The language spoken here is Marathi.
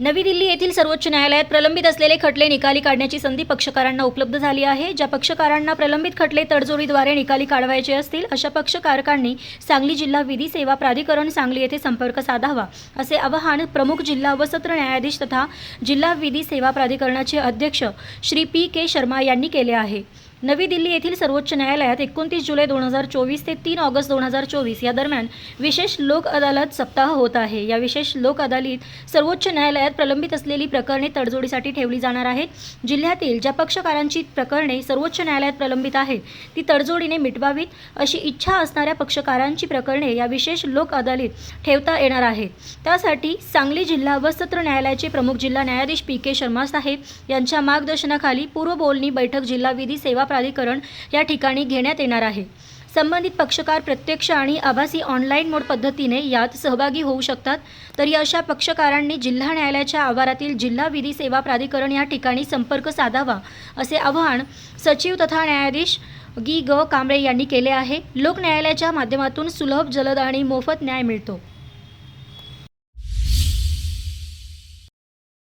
नवी दिल्ली येथील सर्वोच्च न्यायालयात प्रलंबित असलेले खटले निकाली काढण्याची संधी पक्षकारांना उपलब्ध झाली आहे. ज्या पक्षकारांना प्रलंबित खटले तडजोडीद्वारे निकाली काढवायचे असतील अशा पक्षकारकांनी सांगली जिल्हा विधी सेवा प्राधिकरण सांगली येथे संपर्क साधावा असे आवाहन प्रमुख जिल्हा व सत्र न्यायाधीश तथा जिल्हा विधी सेवा प्राधिकरणाचे अध्यक्ष श्री पी के शर्मा यांनी केले आहे. नवी दिल्ली येथील सर्वोच्च न्यायालयात एकोणतीस जुलै दोन हजार चोवीस ते तीन ऑगस्ट दोन हजार चोवीस या दरम्यान विशेष लोक अदालत सप्ताह होत आहे. या विशेष लोक अदालत सर्वोच्च न्यायालयात प्रलंबित असलेली प्रकरणे तडजोडीसाठी ठेवली जाणार आहेत. जिल्ह्यातील ज्या पक्षकारांची प्रकरणे सर्वोच्च न्यायालयात प्रलंबित आहेत ती तडजोडीने मिटवावीत अशी इच्छा असणाऱ्या पक्षकारांची प्रकरणे या विशेष लोक अदालत ठेवता येणार आहेत त्यासाठी सांगली जिल्हा व सत्र न्यायालयाचे प्रमुख जिल्हा न्यायाधीश पी के शर्मा साहेब यांच्या मार्गदर्शनाखाली पूर्व बोलणी बैठक जिल्हा विधी सेवा प्राधिकरण या ठिकाणी घेण्यात येणार आहे. संबंधित पक्षकार प्रत्यक्ष आणि आभासी ऑनलाईन मोड पद्धतीने यात सहभागी होऊ शकतात. तरी अशा पक्षकारांनी जिल्हा न्यायालयाच्या आवारातील जिल्हा विधी सेवा प्राधिकरण या ठिकाणी संपर्क साधावा असे आवाहन सचिव तथा न्यायाधीश गी ग कांबळे यांनी केले आहे. लोक न्यायालयाच्या माध्यमातून सुलभ जलद आणि मोफत न्याय मिळतो.